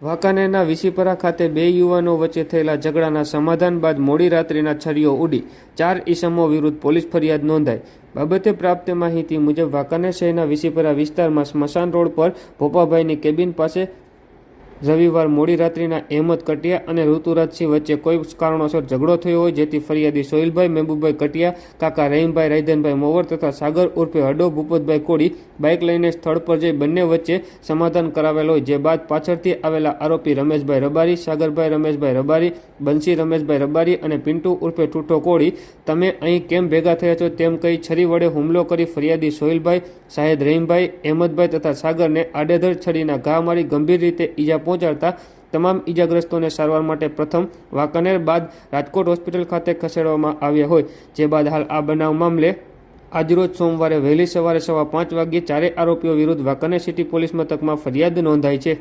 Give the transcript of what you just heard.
વાંકાનેરના વિસીપરા ખાતે બે યુવાનો વચ્ચે થયેલા ઝઘડાના સમાધાન બાદ મોડી રાત્રિના છરીઓ ઉડી. ચાર ઈસમો વિરુદ્ધ પોલીસ ફરિયાદ નોંધાઈ. બાબતે પ્રાપ્ત માહિતી મુજબ વાંકાનેર શહેરના વિસીપરા વિસ્તારમાં સ્મશાન રોડ પર ભોપાભાઈની કેબિન પાસે રવિવાર મોડી રાત્રિના અહેમદ કટિયા અને ઋતુરાજસિંહ વચ્ચે કોઈ કારણોસર ઝઘડો થયો હોય, જેથી ફરિયાદી સોહિલભાઈ, મહેબૂબભાઈ કટિયા, કાકા રહીમભાઈ, રાયધનભાઈ મોવર તથા સાગર ઉર્ફે હડો ભૂપતભાઈ કોડી બાઇક લઈને સ્થળ પર જઈ બંને વચ્ચે સમાધાન કરાવેલ હોય, જે બાદ પાછળથી આવેલા આરોપી રમેશભાઈ રબારી, સાગરભાઈ રમેશભાઈ રબારી બંસી રમેશભાઈ રબારી અને પિન્ટુ ઉર્ફે ટૂટો કોળી, તમે અહીં કેમ ભેગા થયા છો તેમ કહી છરી વડે હુમલો કરી ફરિયાદી સોહિલભાઈ, શાહેદ રહીમભાઈ, અહેમદભાઈ તથા સાગરને આડેધડ છરીના ઘા મારી ગંભીર રીતે ઈજા પહોંચાડતા તમામ ઇજાગ્રસ્તોને સારવાર માટે પ્રથમ વાંકાનેર બાદ રાજકોટ હોસ્પિટલ ખાતે ખસેડવામાં આવ્યા હોય, જે બાદ હાલ આ બનાવ મામલે આજરોજ સોમવારે વહેલી સવારે સવા પાંચ વાગ્યે ચારેય આરોપીઓ વિરુદ્ધ વાંકાનેર સિટી પોલીસ મથકમાં ફરિયાદ નોંધાઈ છે.